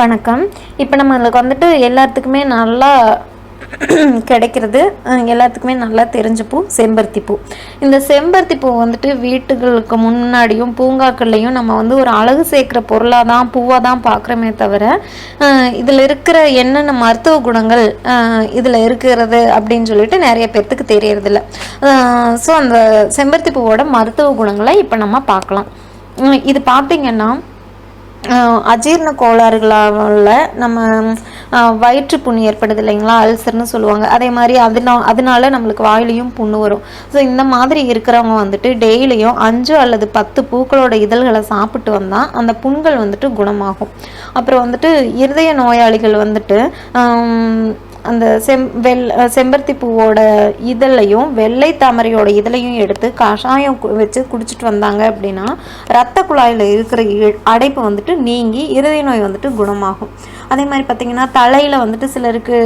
வணக்கம். இப்போ நம்மளுக்கு வந்துட்டு எல்லாத்துக்குமே நல்லா கிடைக்கிறது. எல்லாத்துக்குமே நல்லா தெரிஞ்ச பூ செம்பருத்தி பூ. இந்த செம்பருத்தி பூ வந்துட்டு வீட்டுகளுக்கு முன்னாடியும் பூங்காக்கள்லையும் நம்ம வந்து ஒரு அழகு சேர்க்குற பொருளாக தான் பூவாக தான் பார்க்குறோமே தவிர இதில் இருக்கிற என்னென்ன மருத்துவ குணங்கள் இதில் இருக்கிறது அப்படின்னு சொல்லிட்டு நிறைய பேர்த்துக்கு தெரியறதில்ல. ஸோ அந்த செம்பருத்தி பூவோட மருத்துவ குணங்களை இப்போ நம்ம பார்க்கலாம். இது பார்த்தீங்கன்னா அஜீரண கோளாறுகளால் நம்ம வயிற்று புண் ஏற்படுது இல்லைங்களா? அல்சர்னு சொல்லுவாங்க. அதே மாதிரி அதனா அதனால நம்மளுக்கு வாயிலையும் புண்ணு வரும். ஸோ இந்த மாதிரி இருக்கிறவங்க வந்துட்டு டெய்லியும் அஞ்சு அல்லது பத்து பூக்களோட இதழ்களை சாப்பிட்டு வந்தால் அந்த புண்கள் வந்துட்டு குணமாகும். அப்புறம் வந்துட்டு இருதய நோயாளிகள் வந்துட்டு அந்த செம் வெள் செம்பருத்தி பூவோட இதழையும் வெள்ளை தாமரையோட இதழையும் எடுத்து கஷாயம் கு- வச்சு குடிச்சிட்டு வந்தாங்க அப்படின்னா ரத்த குழாயில் இருக்கிற இ- அடைப்பு வந்துட்டு நீங்கி இருதய நோய் வந்துட்டு குணமாகும். அதே மாதிரி பார்த்தீங்கன்னா தலையில் வந்துட்டு சிலருக்கு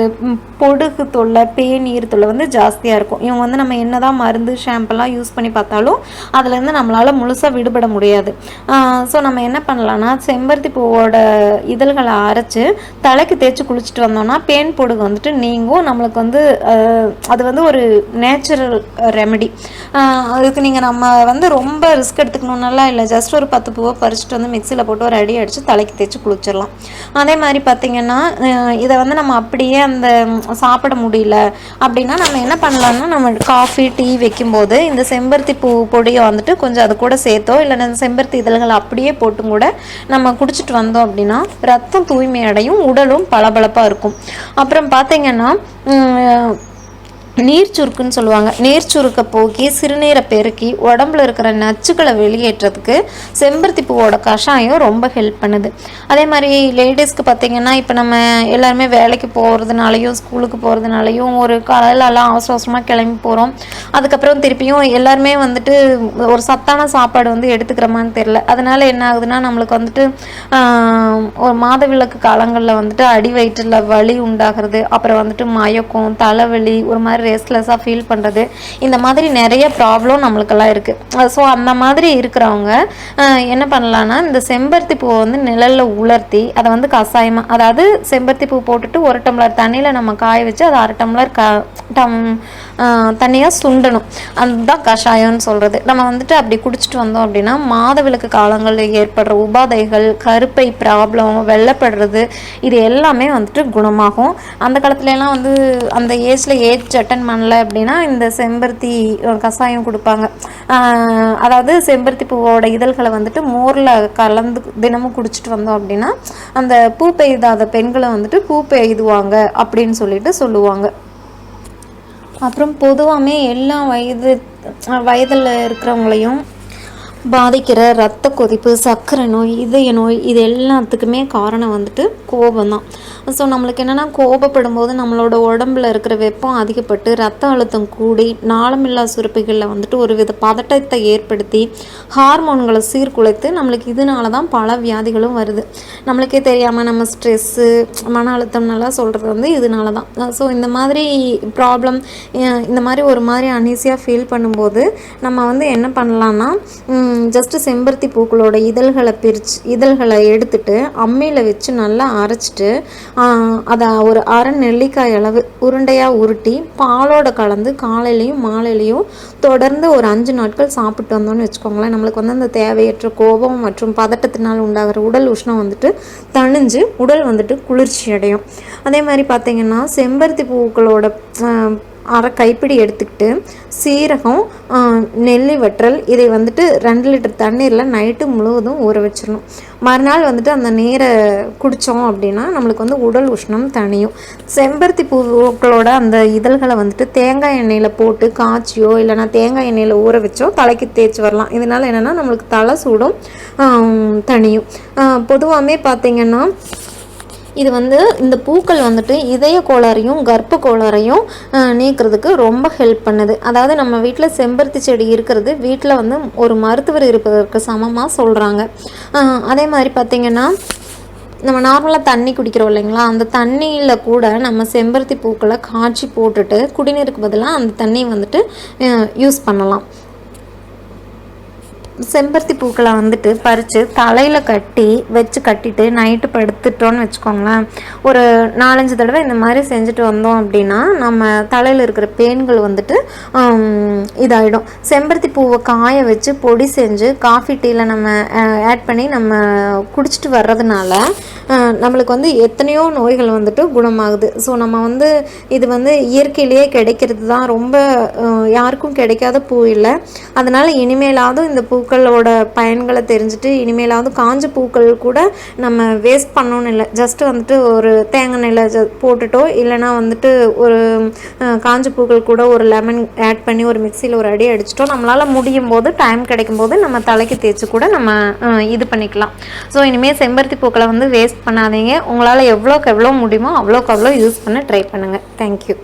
பொடுகு தொல்லை பேநீர் தொல்லை வந்து ஜாஸ்தியாக இருக்கும். இவங்க வந்து நம்ம என்னதான் மருந்து ஷாம்பெல்லாம் யூஸ் பண்ணி பார்த்தாலும் அதுலேருந்து நம்மளால் முழுசாக விடுபட முடியாது. ஸோ நம்ம என்ன பண்ணலான்னா செம்பருத்தி பூவோட இதழ்களை அரைச்சி தலைக்கு தேய்ச்சி குளிச்சுட்டு வந்தோம்னா பேன் பொடுகு வந்துட்டு நீங்கும். நம்மளுக்கு வந்து அது வந்து ஒரு நேச்சுரல் ரெமெடி அதுக்கு நீங்கள் நம்ம வந்து ரொம்ப ரிஸ்க் எடுத்துக்கணுன்னெல்லாம் இல்லை. ஜஸ்ட் ஒரு பத்து பூவை பறிச்சுட்டு வந்து மிக்சியில் போட்டு ஒரு அடி அடித்து தலைக்கு தேய்ச்சி குளிச்சிடலாம். அதே மாதிரி பார்த்தீங்கன்னா இதை வந்து நம்ம அப்படியே அந்த சாப்பிட முடியல. அப்படின்னா நம்ம என்ன பண்ணலாம்னா நம்ம காஃபி டீ வைக்கும்போது இந்த செம்பருத்தி பூ பொடியை வந்துட்டு கொஞ்சம் அது கூட சேர்த்தோ இல்லைன்னா இந்த செம்பருத்தி இதழ்களை அப்படியே போட்டும் கூட நம்ம குடிச்சிட்டு வந்தோம் அப்படின்னா ரத்தம் தூய்மை அடையும் உடலும் பளபளப்பாக இருக்கும். அப்புறம் பார்த்தீங்கன்னா நீர் சுருக்குன்னு சொல்லுவாங்க. நீர் சுருக்க போக்கி சிறுநீரை பெருக்கி உடம்புல இருக்கிற நச்சுக்களை வெளியேற்றதுக்கு செம்பருத்தி பூவோட கஷாயம் ரொம்ப ஹெல்ப் பண்ணுது. அதே மாதிரி லேடிஸ்க்கு பார்த்தீங்கன்னா இப்போ நம்ம எல்லாருமே வேலைக்கு போகிறதுனாலையும் ஸ்கூலுக்கு போகிறதுனாலையும் ஒரு காலையிலலாம் அவசர அவசரமாக கிளம்பி போகிறோம் அதுக்கப்புறம் திருப்பியும் எல்லாருமே வந்துட்டு ஒரு சத்தான சாப்பாடு வந்து எடுத்துக்கிறோமான்னு தெரில அதனால என்ன ஆகுதுன்னா நம்மளுக்கு வந்துட்டு ஒரு மாதவிளக்கு காலங்களில் வந்துட்டு அடி வயிற்றில் வலி உண்டாகிறது அப்புறம் வந்துட்டு மயக்கம் தலைவலி ஒரு மாதிரி ரெஸ்ட்லெஸ்ஸாக ஃபீல் பண்ணுறது இந்த மாதிரி நிறைய ப்ராப்ளம் நம்மளுக்கெல்லாம் இருக்குது ஸோ அந்த மாதிரி இருக்கிறவங்க என்ன பண்ணலான்னா இந்த செம்பருத்தி பூவை வந்து நிழல்ல உலர்த்தி அதை வந்து கஷாயமாக அதாவது செம்பருத்தி பூ போட்டுட்டு ஒரு டம்ளர் தண்ணியில் நம்ம காய வச்சு அதை அரை டம்ளர் க டம் தண்ணியாக சுண்டணும். அதுதான் கஷாயம்னு சொல்கிறது நம்ம வந்துட்டு அப்படி குடிச்சிட்டு வந்தோம் அப்படின்னா மாதவிலக்கு காலங்களில் ஏற்படுற உபாதைகள் கருப்பை ப்ராப்ளம் வெள்ளப்படுறது இது எல்லாமே வந்துட்டு குணமாகும். அந்த காலத்துலலாம் வந்து அந்த ஏஜில் ஏஜ் அட்டன் பண்ணல அப்படின்னா இந்த செம்பருத்தி கஷாயம் கொடுப்பாங்க. அதாவது செம்பருத்தி பூவோட இதழ்களை வந்துட்டு மோரில் கலந்து தினமும் குடிச்சிட்டு வந்தோம் அப்படின்னா அந்த பூ பெய்தாத பெண்களை வந்துட்டு பூ பெய்துவாங்க அப்படின்னு சொல்லிட்டு சொல்லுவாங்க. அப்புறம் பொதுவாகவே எல்லா வயது வயதில் இருக்கிறவங்களையும் பாதிக்கிற ரத்த கொதிப்பு சர்க்கரை நோய் இதய நோய் இது எல்லாத்துக்குமே காரணம் வந்துட்டு கோபம் தான் ஸோ நம்மளுக்கு என்னென்னா கோபப்படும் போது நம்மளோட உடம்புல இருக்கிற வெப்பம் அதிகப்பட்டு ரத்த அழுத்தம் கூடி நாளமில்லா சுரப்பிகளில் வந்துட்டு ஒரு வித பதட்டத்தை ஏற்படுத்தி ஹார்மோன்களை சீர்குலைத்து நம்மளுக்கு இதனால தான் பல வியாதிகளும் வருது. நம்மளுக்கே தெரியாமல் நம்ம ஸ்ட்ரெஸ்ஸு மன அழுத்தம்னெல்லாம் சொல்கிறது வந்து இதனால தான் ஸோ இந்த மாதிரி ப்ராப்ளம் இந்த மாதிரி ஒரு மாதிரி அனீசியாக ஃபீல் பண்ணும்போது நம்ம வந்து என்ன பண்ணலான்னா ஜஸ்ட்டு செம்பருத்தி பூக்களோட இதழ்களை பிரித்து இதழ்களை எடுத்துட்டு அம்மியில் வச்சு நல்லா அரைச்சிட்டு அதை ஒரு அரை நெல்லிக்காய் அளவு உருண்டையாக உருட்டி பாலோட கலந்து காலையிலையும் மாலையிலையும் தொடர்ந்து ஒரு அஞ்சு நாட்கள் சாப்பிட்டு வந்தோம்னு வச்சுக்கோங்களேன். நம்மளுக்கு வந்து அந்த தேவையற்ற கோபம் மற்றும் பதட்டத்தினால் உண்டாகிற உடல் உஷ்ணம் வந்துட்டு தணிஞ்சு உடல் வந்துட்டு குளிர்ச்சி அடையும் அதே மாதிரி பார்த்தீங்கன்னா செம்பருத்தி பூக்களோட அரை கைப்பிடி எடுத்துக்கிட்டு சீரகம் நெல்லி வற்றல் இதை வந்துட்டு ரெண்டு லிட்டர் தண்ணீரில் நைட்டு முழுவதும் ஊற வச்சிடணும் மறுநாள் வந்துட்டு அந்த நீரை குடித்தோம் அப்படின்னா நம்மளுக்கு வந்து உடல் உஷ்ணம் தனியும் செம்பருத்தி பூக்களோட அந்த இதழ்களை வந்துட்டு தேங்காய் எண்ணெயில் போட்டு காய்ச்சியோ இல்லைன்னா தேங்காய் எண்ணெயில் ஊற வச்சோ தலைக்கு தேய்ச்சி வரலாம். இதனால் என்னென்னா நம்மளுக்கு தலை சூடும் தனியும் பொதுவாகவே பார்த்தீங்கன்னா இது வந்து இந்த பூக்கள் வந்துட்டு இதய கோளாறையும் கர்ப்ப கோளாறையும் நீக்கிறதுக்கு ரொம்ப ஹெல்ப் பண்ணுது. அதாவது நம்ம வீட்டில் செம்பருத்தி செடி இருக்கிறது வீட்டில் வந்து ஒரு மருத்துவர் இருப்பதற்கு சமமாக சொல்கிறாங்க அதே மாதிரி பார்த்திங்கன்னா நம்ம நார்மலாக தண்ணி குடிக்கிறோம் இல்லைங்களா? அந்த தண்ணியில் கூட நம்ம செம்பருத்தி பூக்களை காய்ச்சி போட்டுட்டு குடிநீருக்கு பதிலாக அந்த தண்ணியை வந்துட்டு யூஸ் பண்ணலாம். செம்பருத்தி பூக்களை வந்துட்டு பறித்து தலையில் கட்டி வச்சு கட்டிட்டு நைட்டு படுத்துட்டோன்னு வச்சுக்கோங்களேன். ஒரு நாலஞ்சு தடவை இந்த மாதிரி செஞ்சுட்டு வந்தோம் அப்படின்னா நம்ம தலையில் இருக்கிற பேன்கள் வந்துட்டு இதாகிடும் செம்பருத்தி பூவை காய வச்சு பொடி செஞ்சு காஃபி டீயில் நம்ம ஆட் பண்ணி நம்ம குடிச்சிட்டு வர்றதுனால நம்மளுக்கு வந்து எத்தனையோ நோய்கள் வந்துட்டு குணமாகுது. ஸோ நம்ம வந்து இது வந்து இயற்கையிலேயே கிடைக்கிறது தான் ரொம்ப யாருக்கும் கிடைக்காத பூ இல்லை. அதனால் இனிமேலாவது இந்த பூ பூக்களோட பயன்களை தெரிஞ்சுட்டு இனிமேலாவது காஞ்ச பூக்கள் கூட நம்ம வேஸ்ட் பண்ணணும்னு இல்லை. ஜஸ்ட் வந்துட்டு ஒரு தேங்காய் எண்ணெயில் ஜ போட்டுட்டோ இல்லைன்னா வந்துட்டு ஒரு காஞ்ச பூக்கள் கூட ஒரு லெமன் ஆட் பண்ணி ஒரு மிக்சியில் ஒரு அடி அடிச்சிட்டோம் நம்மளால் முடியும் போது டைம் கிடைக்கும் போது நம்ம தலைக்கு தேய்ச்சி கூட நம்ம இது பண்ணிக்கலாம். ஸோ இனிமேல் செம்பருத்தி பூக்களை வந்து வேஸ்ட் பண்ணாதீங்க. உங்களால் எவ்வளோக்கு எவ்வளோ முடியுமோ அவ்வளோக்கு அவ்வளோ யூஸ் பண்ண ட்ரை பண்ணுங்கள் தேங்க்யூ